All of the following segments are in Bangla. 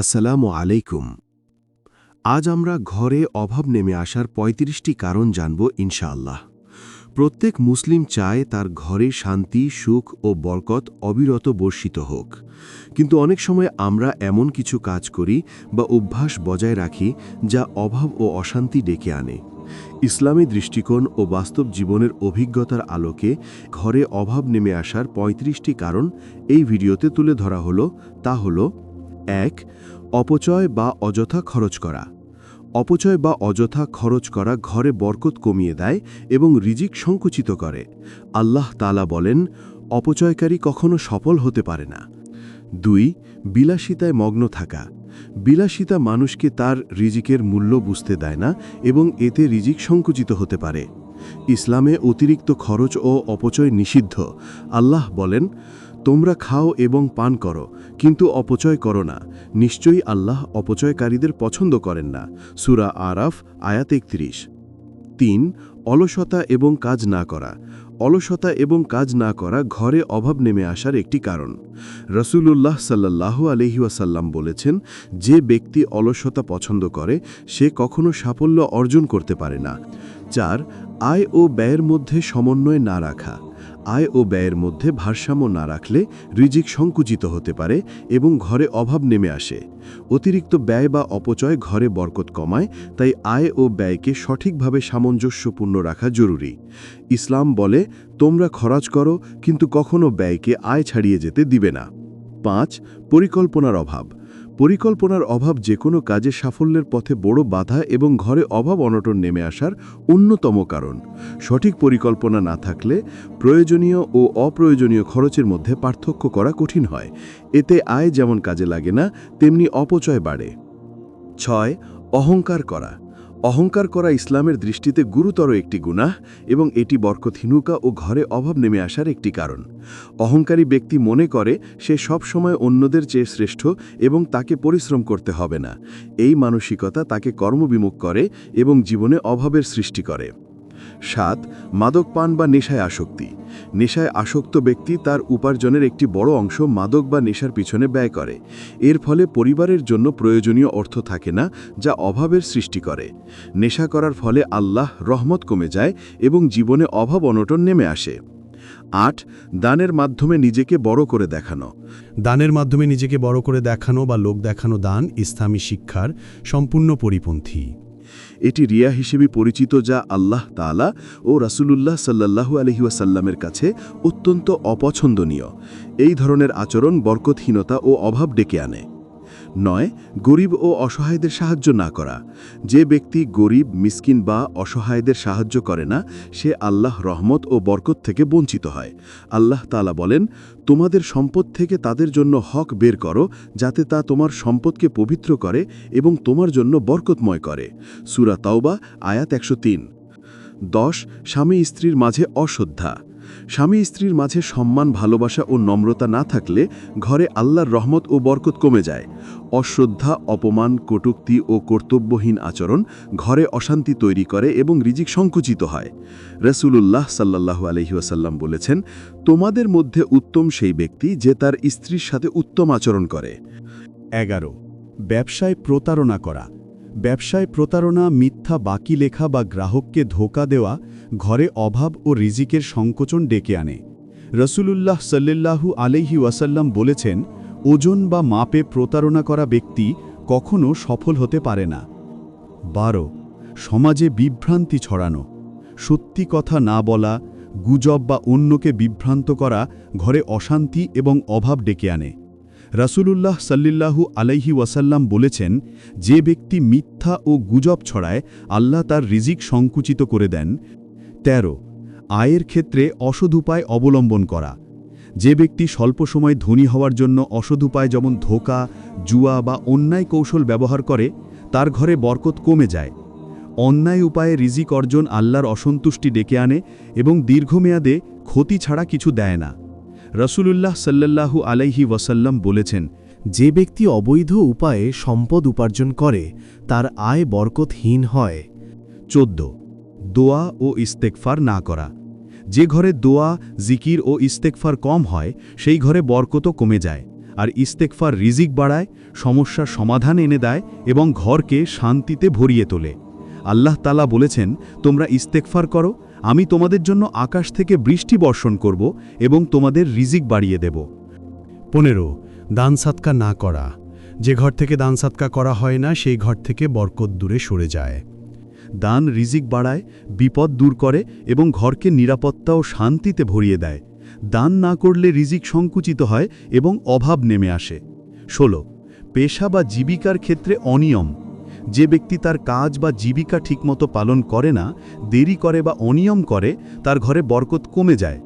আসসালামু আলাইকুম। আজ আমরা ঘরে অভাব নেমে আসার ৩৫টি কারণ জানব ইনশাআল্লাহ। প্রত্যেক মুসলিম চায় তার ঘরে শান্তি, সুখ ও বরকত অবিরত বর্ষিত হোক। কিন্তু অনেক সময় আমরা এমন কিছু কাজ করি বা অভ্যাস বজায় রাখি যা অভাব ও অশান্তি ডেকে আনে। ইসলামী দৃষ্টিকোণ ও বাস্তব জীবনের অভিজ্ঞতার আলোকে ঘরে অভাব নেমে আসার ৩৫টি কারণ এই ভিডিওতে তুলে ধরা হলো। তা হলো এক, অপচয় বা অযথা খরচ করা। অপচয় বা অযথা খরচ করা ঘরে বরকত কমিয়ে দেয় এবং রিজিক সংকুচিত করে। আল্লাহ তালা বলেন, অপচয়কারী কখনো সফল হতে পারে না। দুই, বিলাসিতায় মগ্ন থাকা। বিলাসিতা মানুষকে তার রিজিকের মূল্য বুঝতে দেয় না এবং এতে রিজিক সংকুচিত হতে পারে। ইসলামে অতিরিক্ত খরচ ও অপচয় নিষিদ্ধ। আল্লাহ বলেন তোমরা খাও এবং পান করো, কিন্তু অপচয় করো না। নিশ্চয়ই আল্লাহ অপচয়কারীদের পছন্দ করেন না। সুরা আরাফ, আয়াত একত্রিশ। তিন, অলসতা এবং কাজ না করা। অলসতা এবং কাজ না করা ঘরে অভাব নেমে আসার একটি কারণ। রসুলুল্লাহ সাল্লাল্লাহু আলহিউসাল্লাম বলেছেন, যে ব্যক্তি অলসতা পছন্দ করে, সে কখনো সাফল্য অর্জন করতে পারে না। চার, আয় ও ব্যয়ের মধ্যে সমন্বয় না রাখা। আয় ও ব্যয়ের মধ্যে ভারসাম্য না রাখলে রিজিক সংকুচিত হতে পারে এবং ঘরে অভাব নেমে আসে। অতিরিক্ত ব্যয় বা অপচয় ঘরে বরকত কমায়, তাই আয় ও ব্যয়কে সঠিকভাবে সামঞ্জস্যপূর্ণ রাখা জরুরি। ইসলাম বলে, তোমরা খরচ করো, কিন্তু কখনো ব্যয়কে আয় ছাড়িয়ে যেতে দিবে না। পাঁচ, পরিকল্পনার অভাব। পরিকল্পনার অভাব যে কোনো কাজে সাফল্যের পথে বড় বাধা এবং ঘরে অভাব অনটন নেমে আসার অন্যতম কারণ। সঠিক পরিকল্পনা না থাকলে প্রয়োজনীয় ও অপ্রয়োজনীয় খরচের মধ্যে পার্থক্য করা কঠিন হয়। এতে আয় যেমন কাজে লাগে না, তেমনি অপচয় বাড়ে। ছয়, অহংকার করা। অহংকার করা ইসলামের দৃষ্টিতে গুরুতর একটি গুনাহ এবং এটি বরকথিনুকা ও ঘরে অভাব নেমে আসার একটি কারণ। অহংকারী ব্যক্তি মনে করে সে সব সময় অন্যদের চেয়ে শ্রেষ্ঠ এবং তাকে পরিশ্রম করতে হবে না। এই মানসিকতা তাকে কর্মবিমুখ করে এবং জীবনে অভাবের সৃষ্টি করে। সাত, মাদক পান বা নেশায় আসক্তি। নেশায় আসক্ত ব্যক্তি তার উপার্জনের একটি বড় অংশ মাদক বা নেশার পিছনে ব্যয় করে। এর ফলে পরিবারের জন্য প্রয়োজনীয় অর্থ থাকে না, যা অভাবের সৃষ্টি করে। নেশা করার ফলে আল্লাহ রহমত কমে যায় এবং জীবনে অভাব অনটন নেমে আসে। আট, দানের মাধ্যমে নিজেকে বড় করে দেখানো। দানের মাধ্যমে নিজেকে বড় করে দেখানো বা লোক দেখানো দান ইসলামী শিক্ষার সম্পূর্ণ পরিপন্থী। এটি রিয়া হিসেবে পরিচিত যা আল্লাহ তালা ও রাসুলুল্লাহ সাল্লাহু আলহিউসাল্লামের কাছে অত্যন্ত অপছন্দনীয়। এই ধরনের আচরণ বরকতহীনতা ও অভাব ডেকে আনে। নয়, গরিব ও অসহায়দের সাহায্য না করা। যে ব্যক্তি গরিব, মিসকিন বা অসহায়দের সাহায্য করে না, সে আল্লাহ রহমত ও বরকত থেকে বঞ্চিত হয়। আল্লাহ তালা বলেন, তোমাদের সম্পদ থেকে তাদের জন্য হক বের করো, যাতে তা তোমার সম্পদকে পবিত্র করে এবং তোমার জন্য বরকতময় করে। সুরা তাওবা, আয়াত একশো তিন। দশ, স্বামী স্ত্রীর মাঝে অশ্রদ্ধা স্বামী স্ত্রীর মাঝে সম্মান, ভালোবাসা ও নম্রতা না থাকলে ঘরে আল্লাহর রহমত ও বরকত কমে যায়। অশ্রদ্ধা, অপমান, কটুক্তি ও কর্তব্যহীন আচরণ ঘরে অশান্তি তৈরি করে এবং রিজিক সংকুচিত হয়। রসুলুল্লাহ সাল্লাহু আলহিউসাল্লাম বলেছেন, তোমাদের মধ্যে উত্তম সেই ব্যক্তি যে তার স্ত্রীর সাথে উত্তম আচরণ করে। এগারো, ব্যবসায় প্রতারণা করা। ব্যবসায় প্রতারণা, মিথ্যা বাকি লেখা বা গ্রাহককে ধোকা দেওয়া ঘরে অভাব ও রিজিকের সংকোচন ডেকে আনে। রসুলুল্লাহ সাল্লাল্লাহু আলহি ওয়াসাল্লাম বলেছেন, ওজন বা মাপে প্রতারণা করা ব্যক্তি কখনো সফল হতে পারে না। বারো, সমাজে বিভ্রান্তি ছড়ানো। সত্যি কথা না বলা, গুজব বা অন্যকে বিভ্রান্ত করা ঘরে অশান্তি এবং অভাব ডেকে আনে। রাসূলুল্লাহ সাল্লিল্লাহু আলাইহি ওয়াসাল্লাম বলেছেন, যে ব্যক্তি মিথ্যা ও গুজব ছড়ায়, আল্লাহ তার রিজিক সংকুচিত করে দেন। ১৩ আয়ের ক্ষেত্রে অসদ উপায় অবলম্বন করা। যে ব্যক্তি স্বল্প সময় ধনী হওয়ার জন্য অসদ উপায় যেমন ধোকা, জুয়া বা অন্যায় কৌশল ব্যবহার করে, তার ঘরে বরকত কমে যায়। অন্যায় উপায়ে রিজিক অর্জন আল্লাহর অসন্তুষ্টি ডেকে আনে এবং দীর্ঘমেয়াদে ক্ষতি ছাড়া কিছু দেয় না। রসুলুল্লাহ সাল্লাল্লাহু আলাইহি ওয়াসাল্লাম বলেছেন, যে ব্যক্তি অবৈধ উপায়ে সম্পদ উপার্জন করে, তার আয় বরকতহীন হয়। চোদ্দ। দোয়া ও ইস্তেকফার না করা। যে ঘরে দোয়া, জিকির ও ইস্তেকফার কম হয়, সেই ঘরে বরকতও কমে যায়। আর ইস্তেকফার রিজিক বাড়ায়, সমস্যার সমাধান এনে দেয় এবং ঘরকে শান্তিতে ভরিয়ে তোলে। আল্লাহ তালা বলেছেন, তোমরা ইস্তেকফার করো, আমি তোমাদের জন্য আকাশ থেকে বৃষ্টি বর্ষণ করব এবং তোমাদের রিজিক বাড়িয়ে দেব। পনেরো, দান সাতকা না করা। যে ঘর থেকে দান সাতকা করা হয় না, সেই ঘর থেকে বরকত দূরে সরে যায়। দান রিজিক বাড়ায়, বিপদ দূর করে এবং ঘরকে নিরাপত্তা ও শান্তিতে ভরিয়ে দেয়। দান না করলে রিজিক সংকুচিত হয় এবং অভাব নেমে আসে। ষোলো, পেশা বা জীবিকার ক্ষেত্রে অনিয়ম। যে ব্যক্তি তার কাজ বা জীবিকা ঠিকমতো পালন করে না, দেরি করে বা অনিয়ম করে, তার ঘরে বরকত কমে যায়।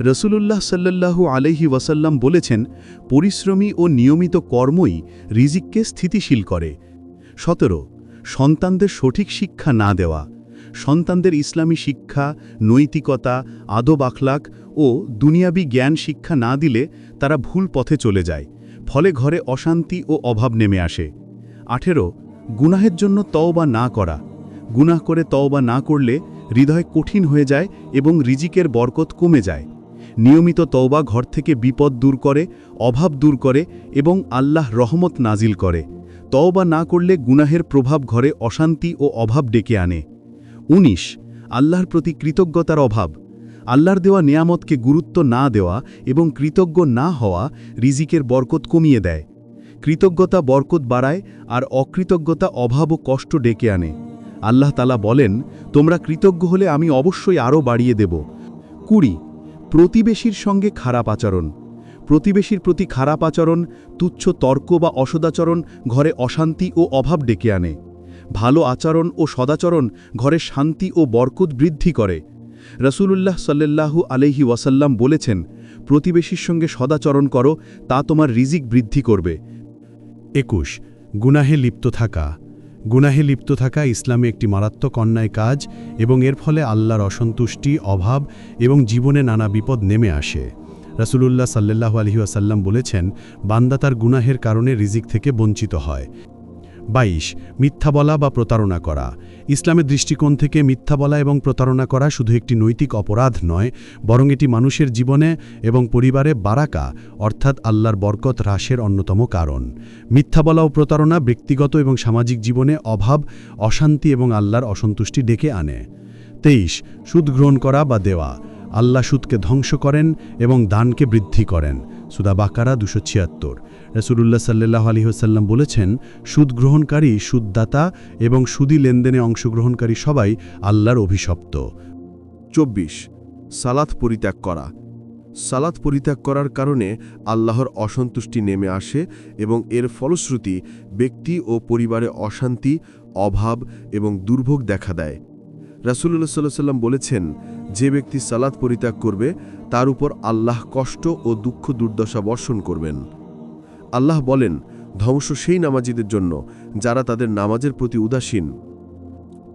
রসুলুল্লাহ সাল্লাল্লাহু আলহি ওয়াসাল্লাম বলেছেন, পরিশ্রমী ও নিয়মিত কর্মই রিজিককে স্থিতিশীল করে। সতেরো সন্তানদের সঠিক শিক্ষা না দেওয়া, সন্তানদের ইসলামী শিক্ষা, নৈতিকতা, আদব আখলাক ও দুনিয়াবি জ্ঞান শিক্ষা না দিলে তারা ভুল পথে চলে যায়, ফলে ঘরে অশান্তি ও অভাব নেমে আসে। আঠেরো, গুনাহের জন্য তওবা না করা। গুনাহ করে তওবা না করলে হৃদয় কঠিন হয়ে যায় এবং রিজিকের বরকত কমে যায়। নিয়মিত তওবা ঘর থেকে বিপদ দূর করে, অভাব দূর করে এবং আল্লাহ রহমত নাজিল করে। তওবা না করলে গুনাহের প্রভাব ঘরে অশান্তি ও অভাব ডেকে আনে। ১৯ আল্লাহর প্রতি কৃতজ্ঞতার অভাব। আল্লাহর দেওয়া নিয়ামতকে গুরুত্ব না দেওয়া এবং কৃতজ্ঞ না হওয়া রিজিকের বরকত কমিয়ে দেয়। কৃতজ্ঞতা বরকত বাড়ায় আর অকৃতজ্ঞতা অভাব ও কষ্ট ডেকে আনে। আল্লাহ তালা বলেন, তোমরা কৃতজ্ঞ হলে আমি অবশ্যই আরও বাড়িয়ে দেব। কুড়ি, প্রতিবেশীর সঙ্গে খারাপ আচরণ। প্রতিবেশীর প্রতি খারাপ আচরণ, তুচ্ছ তর্ক বা অসদাচরণ ঘরে অশান্তি ও অভাব ডেকে আনে। ভালো আচরণ ও সদাচরণ ঘরে শান্তি ও বরকত বৃদ্ধি করে। রসুলুল্লাহ সাল্লাল্লাহু আলহি ওয়াসাল্লাম বলেছেন, প্রতিবেশীর সঙ্গে সদাচরণ করো, তা তোমার রিজিক বৃদ্ধি করবে। একুশ, গুনাহে লিপ্ত থাকা। গুনাহে লিপ্ত থাকা ইসলামে একটি মারাত্মক অন্যায় কাজ এবং এর ফলে আল্লাহর অসন্তুষ্টি, অভাব এবং জীবনে নানা বিপদ নেমে আসে। রাসূলুল্লাহ সাল্লাল্লাহু আলহি আসাল্লাম বলেছেন, বান্দা তার গুনাহের কারণে রিজিক থেকে বঞ্চিত হয়। বাইশ, মিথ্যা বলা বা প্রতারণা করা। ইসলামের দৃষ্টিকোণ থেকে মিথ্যা বলা এবং প্রতারণা করা শুধু একটি নৈতিক অপরাধ নয়, বরং এটি মানুষের জীবনে এবং পরিবারে বারাকা, অর্থাৎ আল্লাহর বরকত হ্রাসের অন্যতম কারণ। মিথ্যা বলা ও প্রতারণা ব্যক্তিগত এবং সামাজিক জীবনে অভাব, অশান্তি এবং আল্লাহর অসন্তুষ্টি ডেকে আনে। তেইশ, সুদ গ্রহণ করা বা দেওয়া। আল্লাহ সুদকে ধ্বংস করেন এবং দানকে বৃদ্ধি করেন। সুদা বাকারা দুশো ছিয়াত্তর। রসুলুল্লাহ সাল্লাহ আলহিহসাল্লাম বলেছেন, সুদ গ্রহণকারী, সুদদাতা এবং সুদি লেনদেনে অংশগ্রহণকারী সবাই আল্লাহর অভিশপ্ত। চব্বিশ। সালাত পরিত্যাগ করা। সালাত পরিত্যাগ করার কারণে আল্লাহর অসন্তুষ্টি নেমে আসে এবং এর ফলশ্রুতি ব্যক্তি ও পরিবারে অশান্তি, অভাব এবং দুর্ভোগ দেখা দেয়। রাসুল্লাহ সাল্লাহ সাল্লাম বলেছেন যে ব্যক্তি সালাত পরিত্যাগ করবে, তার উপর আল্লাহ কষ্ট ও দুঃখ দুর্দশা বর্ষণ করবেন। আল্লাহ বলেন, ধ্বংস সেই নামাজিদের জন্য যারা তাদের নামাজের প্রতি উদাসীন।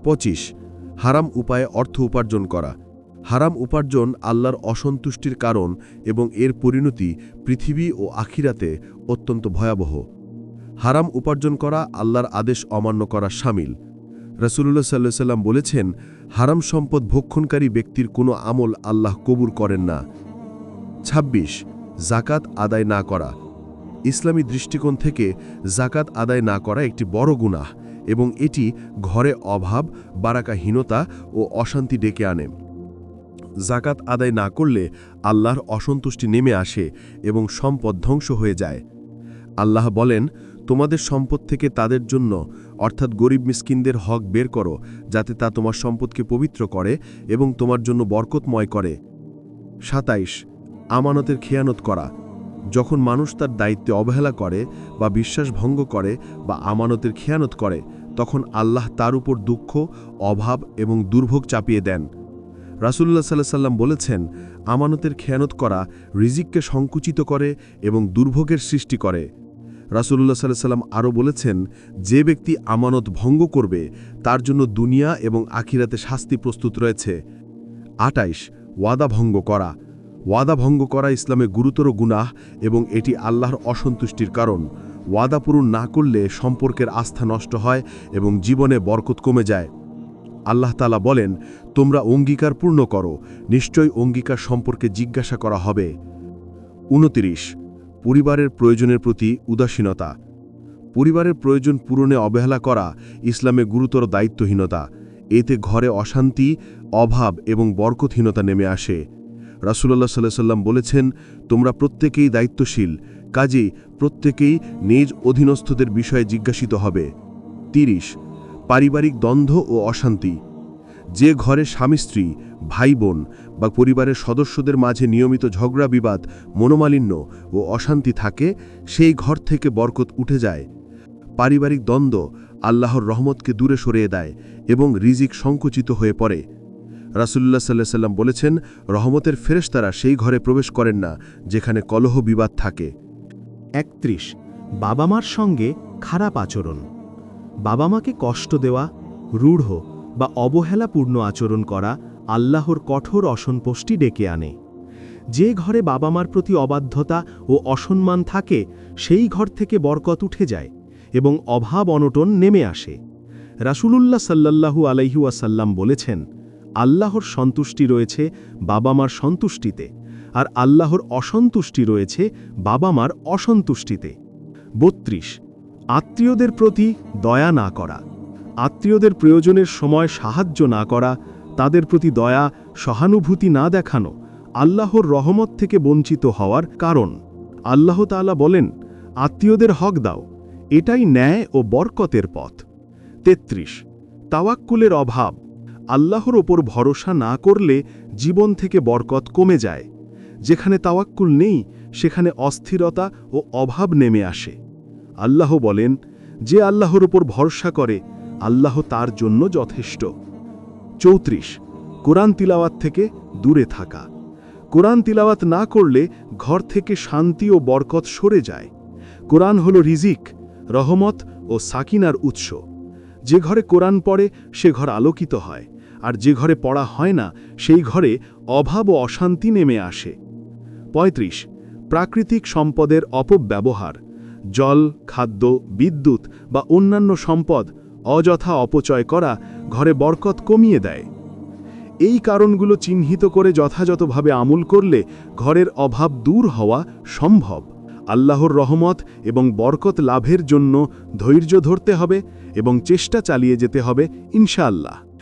পঁচিশ, হারাম উপায়ে অর্থ উপার্জন করা। হারাম উপার্জন আল্লাহর অসন্তুষ্টির কারণ এবং এর পরিণতি পৃথিবী ও আখিরাতে অত্যন্ত ভয়াবহ। হারাম উপার্জন করা আল্লাহর আদেশ অমান্য করা সামিল। রসুল্লাহ সাল্লাহ সাল্লাম বলেছেন হারাম সম্পদ ভক্ষণকারী ব্যক্তির কোনো আমল আল্লাহ কবুর করেন না। ২৬ জাকাত আদায় না করা। ইসলামী দৃষ্টিকোণ থেকে জাকাত আদায় না করা একটি বড় গুনাহ এবং এটি ঘরে অভাব, বারাকাহীনতা ও অশান্তি ডেকে আনে। জাকাত আদায় না করলে আল্লাহর অসন্তুষ্টি নেমে আসে এবং সম্পদ ধ্বংস হয়ে যায়। আল্লাহ বলেন তোমাদের সম্পদ থেকে তাদের জন্য, অর্থাৎ গরিব মিসকিনদের হক বের করো, যাতে তা তোমার সম্পদকে পবিত্র করে এবং তোমার জন্য বরকতময় করে। সাতাইশ, আমানতের খেয়ানত করা। যখন মানুষ তার দায়িত্বে অবহেলা করে বা বিশ্বাস ভঙ্গ করে বা আমানতের খেয়ানত করে, তখন আল্লাহ তার উপর দুঃখ, অভাব এবং দুর্ভোগ চাপিয়ে দেন। রাসুল্লাহ সাল্লাহ সাল্লাম বলেছেন, আমানতের খেয়ানত করা রিজিককে সংকুচিত করে এবং দুর্ভোগের সৃষ্টি করে। রাসুল্লাহ সাল্লাহ সাল্লাম আরও বলেছেন, যে ব্যক্তি আমানত ভঙ্গ করবে, তার জন্য দুনিয়া এবং আখিরাতে শাস্তি প্রস্তুত রয়েছে। আটাইশ, ওয়াদা ভঙ্গ করা। ওয়াদা ভঙ্গ করা ইসলামে গুরুতর গুনাহ এবং এটি আল্লাহর অসন্তুষ্টির কারণ। ওয়াদা পূরণ না করলে সম্পর্কের আস্থা নষ্ট হয় এবং জীবনে বরকত কমে যায়। আল্লাহ তালা বলেন, তোমরা অঙ্গীকার পূর্ণ করো নিশ্চয় অঙ্গীকার সম্পর্কে জিজ্ঞাসা করা হবে। উনতিরিশ পরিবারের প্রয়োজনের প্রতি উদাসীনতা। পরিবারের প্রয়োজন পূরণে অবহেলা করা ইসলামে গুরুতর দায়িত্বহীনতা। এতে ঘরে অশান্তি, অভাব এবং বরকতহীনতা নেমে আসে। রাসুল্লাহ সাল্লাহ সাল্লাম বলেছেন, তোমরা প্রত্যেকেই দায়িত্বশীল কাজেই প্রত্যেকেই নিজ অধীনস্থদের বিষয়ে জিজ্ঞাসিত হবে। তিরিশ, পারিবারিক দ্বন্দ্ব ও অশান্তি। যে ঘরে স্বামী স্ত্রী ভাই বোন বা পরিবারের সদস্যদের মাঝে নিয়মিত ঝগড়া, বিবাদ, মনোমালিন্য ও অশান্তি থাকে, সেই ঘর থেকে বরকত উঠে যায়। পারিবারিক দ্বন্দ্ব আল্লাহর রহমতকে দূরে সরিয়ে দেয় এবং রিজিক সংকুচিত হয়ে পড়ে। রাসুল্লাহ সাল্লাহ সাল্লাম বলেছেন, রহমতের ফেরেশতারা সেই ঘরে প্রবেশ করেন না, যেখানে কলহ, বিবাদ থাকে। একত্রিশ বাবা মার সঙ্গে খারাপ আচরণ। বাবা মাকে কষ্ট দেওয়া, রূঢ় বা অবহেলাপূর্ণ আচরণ করা আল্লাহর কঠোর অসন্তুষ্টি ডেকে আনে। যে ঘরে বাবা মার প্রতি অবাধ্যতা ও অসম্মান থাকে, সেই ঘর থেকে বরকত উঠে যায় এবং অভাব অনটন নেমে আসে। রাসূলুল্লাহ সাল্লাল্লাহু আলাইহুয়াসাল্লাম বলেছেন, আল্লাহর সন্তুষ্টি রয়েছে বাবা মার সন্তুষ্টিতে আর আল্লাহর অসন্তুষ্টি রয়েছে বাবা মার অসন্তুষ্টিতে। বত্রিশ, আত্মীয়দের প্রতি দয়া না করা। আত্মীয়দের প্রয়োজনের সময় সাহায্য না করা, তাদের প্রতি দয়া, সহানুভূতি না দেখানো আল্লাহর রহমত থেকে বঞ্চিত হওয়ার কারণ। আল্লাহ তাআলা বলেন, আত্মীয়দের হক দাও, এটাই ন্যায় ও বরকতের পথ। তেত্রিশ, তাওয়াক্কুলের অভাব। আল্লাহর ওপর ভরসা না করলে জীবন থেকে বরকত কমে যায়। যেখানে তাওয়াক্কুল নেই, সেখানে অস্থিরতা ও অভাব নেমে আসে। আল্লাহ বলেন, যে আল্লাহর ওপর ভরসা করে আল্লাহ তার জন্য যথেষ্ট। চৌত্রিশ, কোরআন তিলাওয়াত থেকে দূরে থাকা। কোরআন তিলাওয়াত না করলে ঘর থেকে শান্তি ও বরকত সরে যায়। কোরআন হল রিজিক, রহমত ও সাকিনার উৎস। যে ঘরে কোরআন পড়ে, সে ঘর আলোকিত হয়। আর যে ঘরে পড়া হয় না, সেই ঘরে অভাব ও অশান্তি নেমে আসে। ৩৫ প্রাকৃতিক সম্পদের অপব্যবহার। জল, খাদ্য, বিদ্যুৎ বা অন্যান্য সম্পদ অযথা অপচয় করা ঘরে বরকত কমিয়ে দেয়। এই কারণগুলো চিহ্নিত করে যথাযথভাবে আমল করলে ঘরের অভাব দূর হওয়া সম্ভব। আল্লাহর রহমত এবং বরকত লাভের জন্য ধৈর্য ধরতে হবে এবং চেষ্টা চালিয়ে যেতে হবে ইনশাআল্লাহ।